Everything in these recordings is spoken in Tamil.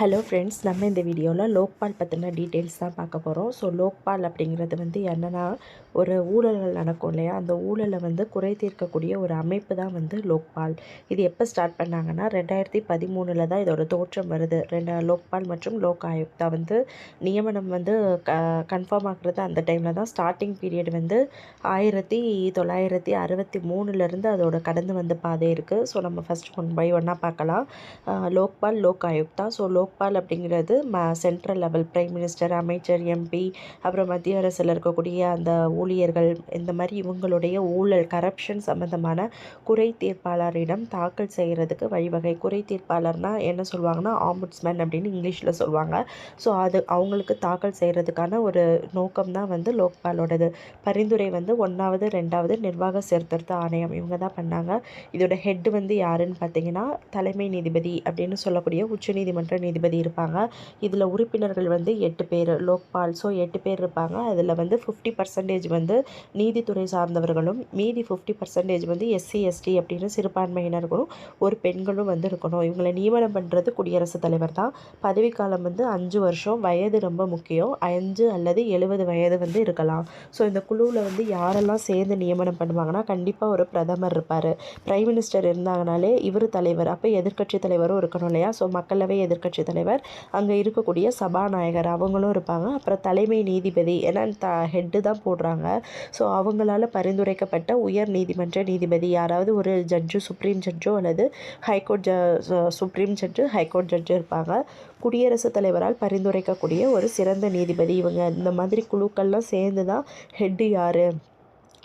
ஹலோ ஃப்ரெண்ட்ஸ் நம்ம இந்த வீடியோவில் லோக்பால் பற்றின டீட்டெயில்ஸ் தான் பார்க்க போகிறோம் ஸோ லோக்பால் அப்படிங்கிறது வந்து என்னென்னா ஒரு ஊழல்கள் நடக்கும் இல்லையா? அந்த ஊழலை வந்து குறை தீர்க்கக்கூடிய ஒரு அமைப்பு தான் வந்து லோக்பால். இது எப்போ ஸ்டார்ட் பண்ணாங்கன்னா ரெண்டாயிரத்தி பதிமூணில் தான் இதோட தோற்றம் வருது. ரெண்டு லோக்பால் மற்றும் லோக் ஆயுக்தா வந்து நியமனம் வந்து க கன்ஃபார்ம் ஆகுறது அந்த டைமில் தான். ஸ்டார்டிங் பீரியட் வந்து ஆயிரத்தி தொள்ளாயிரத்தி அறுபத்தி மூணுலேருந்து அதோட கடந்து வந்த பாதை இருக்குது ஸோ நம்ம ஃபஸ்ட் ஒன் பை ஒன்னாக பார்க்கலாம். லோக்பால் லோக் ஆயுக்தா ஸோ லோக் லோக்பால் அப்படிங்கிறது ம சென்ட்ரல் லெவல் பிரைம் மினிஸ்டர் அமைச்சர் எம்பி அப்புறம் மத்திய அரசில் இருக்கக்கூடிய அந்த ஊழியர்கள் இந்த மாதிரி இவங்களுடைய ஊழல் கரப்ஷன் சம்மந்தமான குறை தீர்ப்பாளரிடம் தாக்கல் செய்கிறதுக்கு வழிவகை. குறை தீர்ப்பாளர்னால் என்ன சொல்லுவாங்கன்னா ஆம்புட்ஸ்மேன் அப்படின்னு இங்கிலீஷில் சொல்லுவாங்க. ஸோ அது அவங்களுக்கு தாக்கல் செய்கிறதுக்கான ஒரு நோக்கம் தான் வந்து லோக்பாலோடது. பரிந்துரை வந்து ஒன்றாவது ரெண்டாவது நிர்வாக சீர்திருத்த ஆணையம். இவங்க தான் பண்ணாங்க. இதோட ஹெட் வந்து யாருன்னு பார்த்தீங்கன்னா தலைமை நீதிபதி அப்படின்னு சொல்லக்கூடிய உச்சநீதிமன்ற நீதிபதி நீதிபதி இருப்பாங்க. இதில் உறுப்பினர்கள் வந்து எட்டு பேர். லோக்பால் ஸோ எட்டு பேர் இருப்பாங்க. அதில் வந்து ஃபிஃப்டி பர்சன்டேஜ் வந்து நீதித்துறை சார்ந்தவர்களும் மீதி ஃபிஃப்டி பர்சன்டேஜ் வந்து எஸ்சி எஸ்டி அப்படின்னு சிறுபான்மையினர்களும் ஒரு பெண்களும் வந்து இருக்கணும். இவங்களை நியமனம் பண்ணுறது குடியரசுத் தலைவர் தான். பதவிக்காலம் வந்து அஞ்சு வருஷம். வயது ரொம்ப முக்கியம். அஞ்சு அல்லது எழுபது வயது வந்து இருக்கலாம். ஸோ இந்த குழுவில் வந்து யாரெல்லாம் சேர்ந்து நியமனம் பண்ணுவாங்கன்னா கண்டிப்பாக ஒரு பிரதமர் இருப்பார். பிரைம் மினிஸ்டர் இருந்தாங்கனாலே இவர் தலைவர். அப்போ எதிர்கட்சி தலைவரும் இருக்கணும் இல்லையா? ஸோ மக்களவை எதிர்கட்சி தலைவர் அங்கே இருக்கக்கூடிய சபாநாயகர் அவங்களும் இருப்பாங்க. அப்புறம் தலைமை நீதிபதி ஏன்னா த ஹெட்டு தான் போடுறாங்க. ஸோ அவங்களால பரிந்துரைக்கப்பட்ட உயர் நீதிமன்ற நீதிபதி யாராவது ஒரு ஜட்ஜு சுப்ரீம் ஜட்ஜோ அல்லது ஹைகோர்ட் ஜ சுப்ரீம் ஜட்ஜு ஹைகோர்ட் ஜட்ஜு இருப்பாங்க. குடியரசுத் தலைவரால் பரிந்துரைக்கக்கூடிய ஒரு சிறந்த நீதிபதி இவங்க. இந்த மாதிரி குழுக்கள்லாம் சேர்ந்து தான் ஹெட்டு யார்?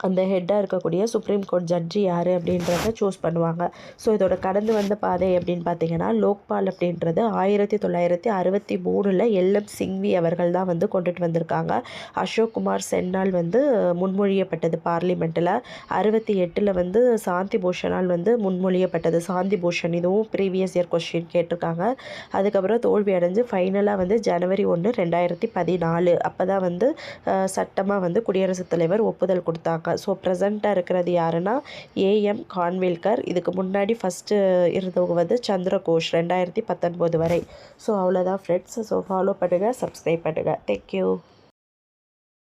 அந்த ஹெட்டாக இருக்கக்கூடிய சுப்ரீம் கோர்ட் ஜட்ஜி யார் அப்படின்றத சூஸ் பண்ணுவாங்க. ஸோ இதோட கடந்து வந்த பாதை அப்படின்னு பார்த்தீங்கன்னா லோக்பால் அப்படின்றது ஆயிரத்தி தொள்ளாயிரத்தி அறுபத்தி மூணில் எல்எம் சிங்வி அவர்கள் தான் வந்து கொண்டுட்டு வந்திருக்காங்க. அசோக் குமார் சென்னால் வந்து முன்மொழியப்பட்டது பார்லிமெண்ட்டில் அறுபத்தி எட்டில் வந்து சாந்தி பூஷனால் வந்து முன்மொழியப்பட்டது. சாந்தி பூஷன் இதுவும் ப்ரீவியஸ் இயர் கொஸ்டின் கேட்டிருக்காங்க. அதுக்கப்புறம் தோல்வி அடைஞ்சு ஃபைனலாக வந்து ஜனவரி ஒன்று ரெண்டாயிரத்தி பதினாலு. அப்போ தான் வந்து சட்டமாக வந்து குடியரசுத் தலைவர் ஒப்புதல் கொடுத்தாங்க. ஸோ ப்ரெசண்ட்டாக இருக்கிறது யாருன்னா ஏஎம் கான்வில்கர். இதுக்கு முன்னாடி ஃபஸ்ட்டு இருந்தவங்க வந்து சந்திரகோஷ் ரெண்டாயிரத்தி பத்தொன்பது வரை. ஸோ அவ்வளோதான் ஃப்ரெண்ட்ஸ் ஸோ ஃபாலோ பண்ணுங்கள் சப்ஸ்கிரைப் பண்ணுங்கள் தேங்க்யூ